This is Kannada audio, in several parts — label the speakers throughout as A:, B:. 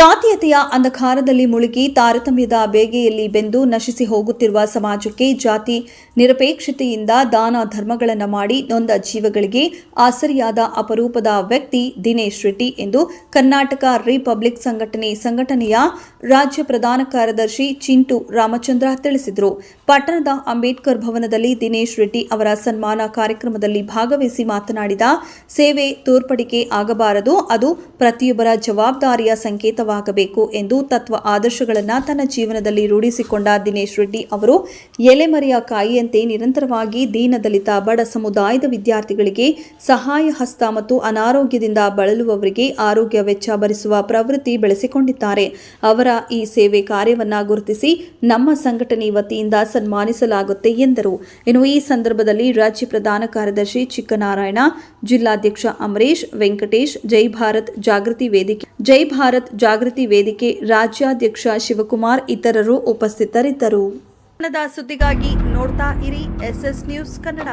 A: ಜಾತೀಯತೆಯ ಅಂಧಕಾರದಲ್ಲಿ ಮುಳುಗಿ ತಾರತಮ್ಯದ ಬೇಗೆಯಲ್ಲಿ ಬೆಂದು ನಶಿಸಿ ಹೋಗುತ್ತಿರುವ ಸಮಾಜಕ್ಕೆ ಜಾತಿ ನಿರಪೇಕ್ಷತೆಯಿಂದ ದಾನ ಧರ್ಮಗಳನ್ನು ಮಾಡಿ ನೊಂದ ಜೀವಗಳಿಗೆ ಆಸರಿಯಾದ ಅಪರೂಪದ ವ್ಯಕ್ತಿ ದಿನೇಶ್ ರೆಡ್ಡಿ ಎಂದು ಕರ್ನಾಟಕ ರಿಪಬ್ಲಿಕ್ ಸಂಘಟನೆ ಸಂಘಟನೆಯ ರಾಜ್ಯ ಪ್ರಧಾನ ಕಾರ್ಯದರ್ಶಿ ಚಿಂಟು ರಾಮಚಂದ್ರ ತಿಳಿಸಿದರು. ಪಟ್ಟಣದ ಅಂಬೇಡ್ಕರ್ ಭವನದಲ್ಲಿ ದಿನೇಶ್ ರೆಡ್ಡಿ ಅವರ ಸನ್ಮಾನ ಕಾರ್ಯಕ್ರಮದಲ್ಲಿ ಭಾಗವಹಿಸಿ ಮಾತನಾಡಿದ, ಸೇವೆ ತೋರ್ಪಡಿಕೆ ಆಗಬಾರದು, ಅದು ಪ್ರತಿಯೊಬ್ಬರ ಜವಾಬ್ದಾರಿಯ ಸಂಕೇತವಾಗಬೇಕು ಎಂದು ತತ್ವ ಆದರ್ಶಗಳನ್ನು ತನ್ನ ಜೀವನದಲ್ಲಿ ರೂಢಿಸಿಕೊಂಡ ದಿನೇಶ್ ರೆಡ್ಡಿ ಅವರು ಎಲೆಮರೆಯ ಕಾಯಿಯಂತೆ ನಿರಂತರವಾಗಿ ದೀನದಲಿತ ಬಡ ಸಮುದಾಯದ ವಿದ್ಯಾರ್ಥಿಗಳಿಗೆ ಸಹಾಯ ಹಸ್ತ ಮತ್ತು ಅನಾರೋಗ್ಯದಿಂದ ಬಳಲುವವರಿಗೆ ಆರೋಗ್ಯ ವೆಚ್ಚ ಭರಿಸುವ ಪ್ರವೃತ್ತಿ ಬೆಳೆಸಿಕೊಂಡಿದ್ದಾರೆ. ಅವರ ಈ ಸೇವೆ ಕಾರ್ಯವನ್ನು ಗುರುತಿಸಿ ನಮ್ಮ ಸಂಘಟನೆ ವತಿಯಿಂದ ಸನ್ಮಾನಿಸಲಾಗುತ್ತೆ ಎಂದರು. ಇನ್ನು ಈ ಸಂದರ್ಭದಲ್ಲಿ ರಾಜ್ಯ ಪ್ರಧಾನ ಕಾರ್ಯದರ್ಶಿ ಚಿಕ್ಕನಾರಾಯಣ, ಜಿಲ್ಲಾಧ್ಯಕ್ಷ ಅಮರೇಶ್, ವೆಂಕಟೇಶ್, ಜೈ ಭಾರತ್ ಜಾಗೃತಿ ವೇದಿಕೆ, ಜೈ ಭಾರತ್ ಜಾಗೃತಿ ವೇದಿಕೆ ರಾಜ್ಯಾಧ್ಯಕ್ಷ ಶಿವಕುಮಾರ್ ಇತರರು ಉಪಸ್ಥಿತರಿದ್ದರು. ಕನ್ನಡ ಸುದ್ದಿಗಾಗಿ ನೋಡ್ತಾ ಇರಿ ಎಸ್ಎಸ್ ನ್ಯೂಸ್ ಕನ್ನಡ.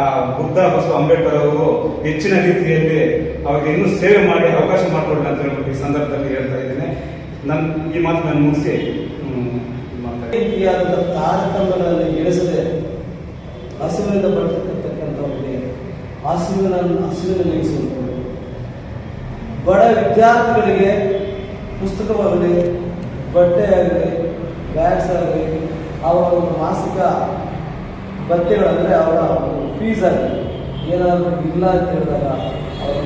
B: ಆ ಬುದ್ಧ ಬಸವ ಅಂಬೇಡ್ಕರ್ ಅವರು ಹೆಚ್ಚಿನ ರೀತಿಯಲ್ಲಿ ಅವರಿಗೆ ಇನ್ನೂ ಸೇವೆ ಮಾಡಿ ಅವಕಾಶ ಮಾಡಿಕೊಡಲಿ ಅಂತ ಹೇಳ್ಬಿಟ್ಟು ಈ ಸಂದರ್ಭದಲ್ಲಿ ಹೇಳ್ತಾ ಇದ್ದೇನೆ. ನನ್ನ ಈ ಮಾತು ನಾನು ಮುಗಿಸಿ
C: ತಾರತಮ್ಯಗಳನ್ನು ಇಳಿಸದೆ ಹಸಿವಿನಿಂದ ಬರ್ತಕ್ಕಂಥವ್ರಿಗೆ ಹಸಿವಿನ ಹಸಿವಿನ ನೀಗಿಸುವಂಥದ್ದು ಬಡ ವಿದ್ಯಾರ್ಥಿಗಳಿಗೆ ಪುಸ್ತಕವಾಗಲಿ ಬಟ್ಟೆ ಆಗಲಿ ಬ್ಯಾಗ್ಸ್ ಆಗಲಿ, ಅವರ ಒಂದು ಮಾಸಿಕ ಭತ್ಯೆಗಳಂದರೆ ಅವರ ಫೀಸ್ ಆಗಲಿ ಏನಾದರೂ ಇಲ್ಲ ಅಂತ ಹೇಳಿದಾಗ ಅವರ